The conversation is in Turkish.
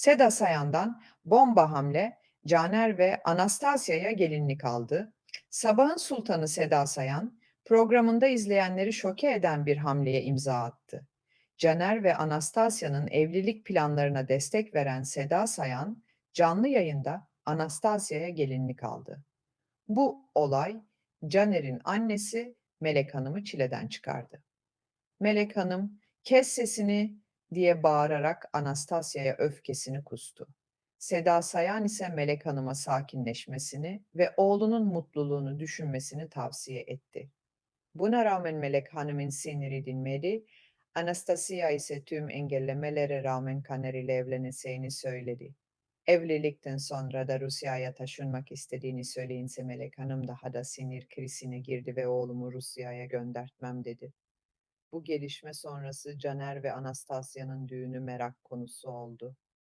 Seda Sayan'dan bomba hamle Caner ve Anastasya'ya gelinlik aldı. Sabahın Sultanı Seda Sayan programında izleyenleri şoke eden bir hamleye imza attı. Caner ve Anastasya'nın evlilik planlarına destek veren Seda Sayan canlı yayında Anastasya'ya gelinlik aldı. Bu olay Caner'in annesi Melek Hanım'ı çileden çıkardı. Melek Hanım kes sesini diye bağırarak Anastasya'ya öfkesini kustu. Seda Sayan ise Melek Hanım'a sakinleşmesini ve oğlunun mutluluğunu düşünmesini tavsiye etti. Buna rağmen Melek Hanım'ın siniri dinmedi, Anastasia ise tüm engellemelere rağmen Caner ile evleneceğini söyledi. Evlilikten sonra da Rusya'ya taşınmak istediğini söyleyince Melek Hanım daha da sinir krizine girdi ve oğlumu Rusya'ya göndertmem dedi. Bu gelişme sonrası Caner ve Anastasya'nın düğünü merak konusu oldu.